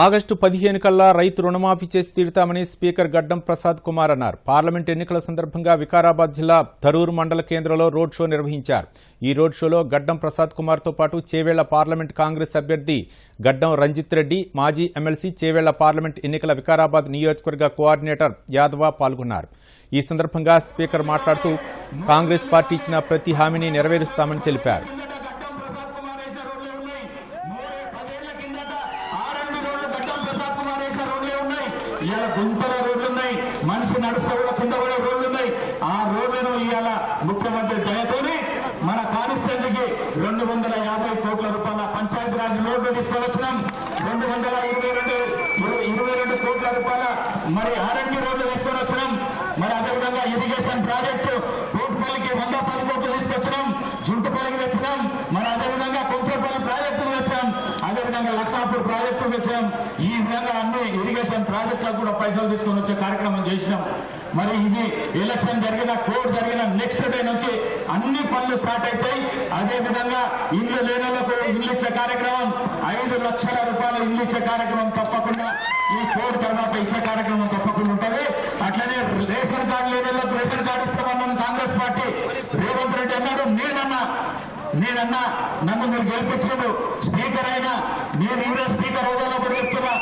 August పదిహేను కల్లా రైతు రుణమాఫీ చేసి తీరుతామని స్పీకర్ గడ్డం ప్రసాద్ కుమార్ అన్నారు. పార్లమెంట్ ఎన్నికల సందర్భంగా వికారాబాద్ జిల్లా ధరూర్ మండల కేంద్రంలో రోడ్ షో నిర్వహించారు. ఈ రోడ్ షోలో గడ్డం ప్రసాద్ కుమార్తో పాటు చేవేళ్ళ పార్లమెంట్ కాంగ్రెస్ అభ్యర్థి గడ్డం రంజిత్ రెడ్డి మాజీ ఎమ్మెల్సీ చేవేళ్ళ పార్లమెంట్ ఎన్నికల వికారాబాద్ నియోజకవర్గ కోఆర్డినేటర్ యాదవ పాల్గొన్నారు. ఈ సందర్భంగా స్పీకర్ మాట్లాడుతూ కాంగ్రెస్ పార్టీ ఇచ్చిన ప్రతి హామీని నెరవేరుస్తామని తెలిపారు. ఇవాళ గుంతల రోడ్లు ఉన్నాయి మనిషి నడుస్తూ కూడా కింద పడే రోడ్లు ఉన్నాయి ఆ రోడ్లను ఇవాళ ముఖ్యమంత్రి దయతోనే మన కాన్స్టిట్యున్సీకి రెండు వందల యాభై కోట్ల రూపాయల పంచాయతీరాజ్ రోడ్లు తీసుకొని వచ్చినాం. రెండు వందల ఇరవై రెండు ఇరవై- రెండు కోట్ల రూపాయల మరి ఆర్ఎండి రోడ్లు తీసుకొని వచ్చినాం. మరి అదేవిధంగా ఇరిగేషన్ ప్రాజెక్ట్ అదేవిధంగా లక్నాపూర్ ప్రాజెక్టు తెచ్చాం. ఈ విధంగా అన్ని ఇరిగేషన్ ప్రాజెక్టులకు కూడా పైసలు తీసుకొని వచ్చే కార్యక్రమం చేసినాం. మరి ఇది ఎలక్షన్ జరిగిన కోడ్ జరిగిన నెక్స్ట్ డే నుంచి అన్ని పనులు స్టార్ట్ అవుతాయి అదే విధంగా ఇల్లు లేనులకు ఇల్లు ఇచ్చే కార్యక్రమం ఐదు లక్షల రూపాయలు ఇల్లు ఇచ్చే కార్యక్రమం తప్పకుండా ఈ కోడ్ తర్వాత ఇచ్చే కార్యక్రమం తప్పకుండా ఉంటుంది. అట్లనే రేషన్ కార్డు లేని రేషన్ కార్డు ఇస్తామన్నాను కాంగ్రెస్ పార్టీ. రేవంత్ రెడ్డి అన్నారు నేనన్నా నేనన్నా నన్ను మీరు గెలిపించినప్పుడు స్పీకర్ అయినా నేను ఇదే స్పీకర్ హోదాలో కూడా చెప్తున్నా